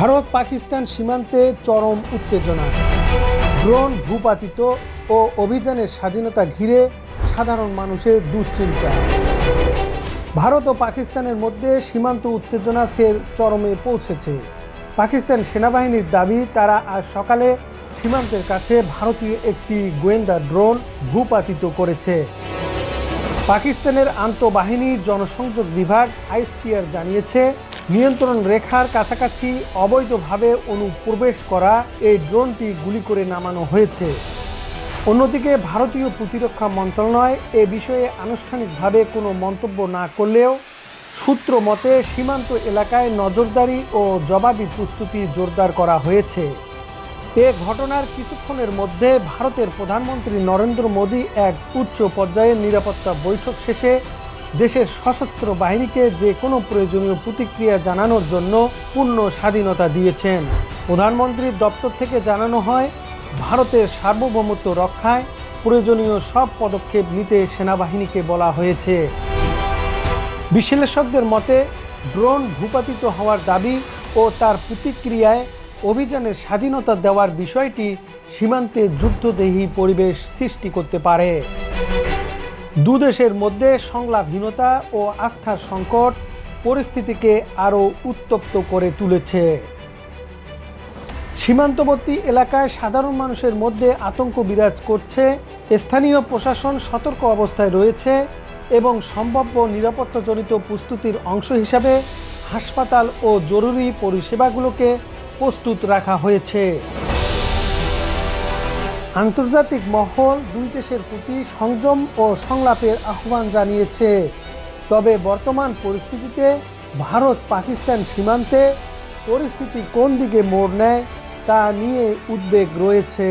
ভারত পাকিস্তান সীমান্তে চরম উত্তেজনা। ড্রোন ভূপাতিত ও অভিযানের স্বাধীনতা ঘিরে সাধারণ মানুষের দুশ্চিন্তা। ভারত ও পাকিস্তানের মধ্যে সীমান্ত উত্তেজনা ফের চরমে পৌঁছেছে। পাকিস্তান সেনাবাহিনীর দাবি, তারা আজ সকালে সীমান্তের কাছে ভারতীয় একটি গোয়েন্দা ড্রোন ভূপাতিত করেছে। পাকিস্তানের আন্তঃবাহিনী জনসংযোগ বিভাগ আইসপিআর জানিয়েছে নিয়ন্ত্রণ রেখার কাছাকাছি অবৈধভাবে অনুপ্রবেশ করা এই ড্রোনটি গুলি করে নামানো হয়েছে। অন্যদিকে ভারতীয় প্রতিরক্ষা মন্ত্রণালয় এ বিষয়ে আনুষ্ঠানিকভাবে কোনো মন্তব্য না করলেও সূত্র মতে সীমান্ত এলাকায় নজরদারি ও জবাবি প্রস্তুতি জোরদার করা হয়েছে। এ ঘটনার কিছুক্ষণের মধ্যে ভারতের প্রধানমন্ত্রী নরেন্দ্র মোদী এক উচ্চ পর্যায়ের নিরাপত্তা বৈঠক শেষে দেশের সশস্ত্র বাহিনীকে যে কোনো প্রয়োজনীয় প্রতিক্রিয়া জানানোর জন্য পূর্ণ স্বাধীনতা দিয়েছেন। প্রধানমন্ত্রীর দপ্তর থেকে জানানো হয়, ভারতের সার্বভৌমত্ব রক্ষায় প্রয়োজনীয় সব পদক্ষেপ নিতে সেনাবাহিনীকে বলা হয়েছে। বিশ্লেষকদের মতে, ড্রোন ভূপাতিত হওয়ার দাবি ও তার প্রতিক্রিয়ায় অভিযানের স্বাধীনতা দেওয়ার বিষয়টি সীমান্তে যুদ্ধদেহী পরিবেশ সৃষ্টি করতে পারে। দুদেশের মধ্যে সংলাপহীনতা ও আস্থার সংকট পরিস্থিতিকে আরও উত্তপ্ত করে তুলেছে। সীমান্তবর্তী এলাকায় সাধারণ মানুষের মধ্যে আতঙ্ক বিরাজ করছে। স্থানীয় প্রশাসন সতর্ক অবস্থায় রয়েছে এবং সম্ভাব্য নিরাপত্তাজনিত প্রস্তুতির অংশ হিসাবে হাসপাতাল ও জরুরি পরিষেবাগুলোকে প্রস্তুত রাখা হয়েছে। আন্তর্জাতিক মহল দুই দেশের প্রতি সংযম ও সংলাপের আহ্বান জানিয়েছে। তবে বর্তমান পরিস্থিতিতে ভারত পাকিস্তান সীমান্তে পরিস্থিতি কোন দিকে মোড় নেয় তা নিয়ে উদ্বেগ রয়েছে।